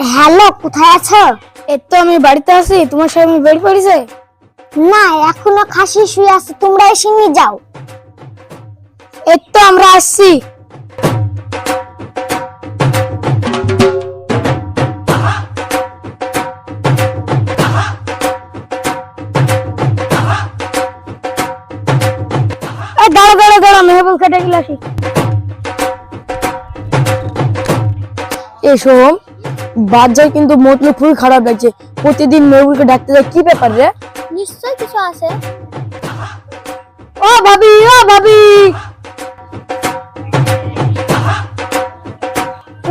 কোথায় আছো? এই তো আমি বাড়িতে আছি তোমার স্বামী বেড়ে পড়েছে না এখনও খাসি শুয়ে আছে তোমরা এসে নিয়ে যাও। এই তো আমরা আসছি। এ, দাঁড়া দাঁড়া দাঁড়া মেহবুব খেটে গেলে আসি। এসো। বাজার কিন্তু মতলে খুবই খারাপ লাগছে। প্রতিদিন মেহবুবকে ডাকতে যায় কি ব্যাপার রে? নিশ্চয় কিছু আছে। ও ভাবি ও ভাবি!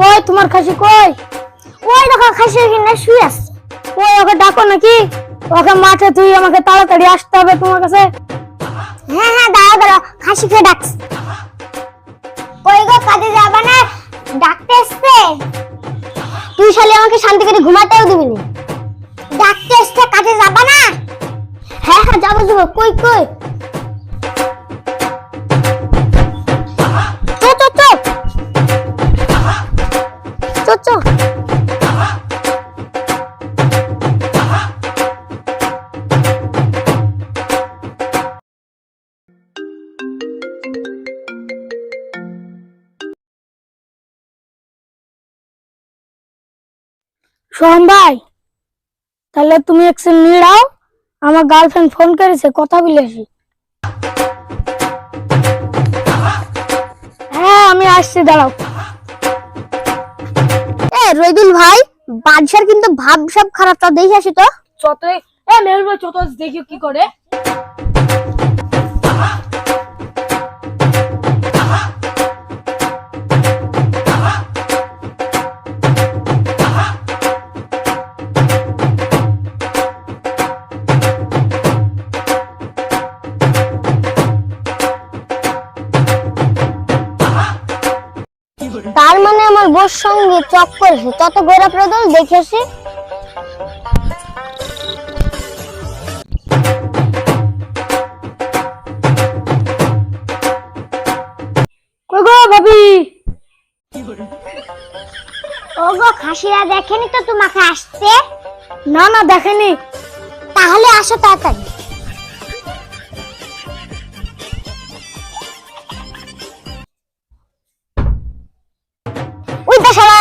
ওই তোমার খাসি কই? ওই দেখো খাসি এখানে শুয়ে আছে। ওই ওকে ডাকো নাকি? ওকে মাঠে তুই আমাকে তাড়াতাড়ি আসতে হবে তোমার কাছে। হ্যাঁ হ্যাঁ দাঁড়াও দাঁড়াও খাসি খেয়ে ডাকছে। শালি আমাকে শান্তি করে ঘুমাতেও দিবি না ডাক্তার কাজে যাবা না? হ্যাঁ হ্যাঁ যাব যাব। কই কই? সোহম ভাই তাহলে তুমি একসেন নিয়ে দাও আমার গার্লফ্রেন্ড ফোন করেছে কথা বলে আসি। হ্যাঁ আমি আসছি দাঁড়াও। এ রইদুল ভাই বাদশার কিন্তু ভাব সব খারাপ তা দেখে আসি তো। চত এ মেহুল ভাই চত দেখি কি করে। বোর সঙ্গে চক্কর তত গোরা প্রদল দেখেছি ভাবি? ওগো খাসিরা দেখেনি তো তোমাকে আসতে? না না দেখেনি। তাহলে আসো তাড়াতাড়ি।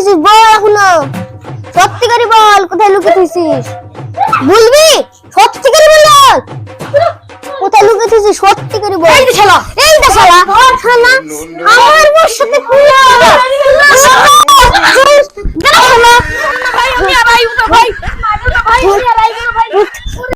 লুকিয়েছিস বল এখনও। সত্যিকারি বল কোথায় লুকিয়েছিস বলবি? সত্যি সত্যিকারি বল। কোথায় লুকিয়েছিস সত্যিকারি বল। এই শালা। এই শালা। আমার বর্ষতে সাথে খুলে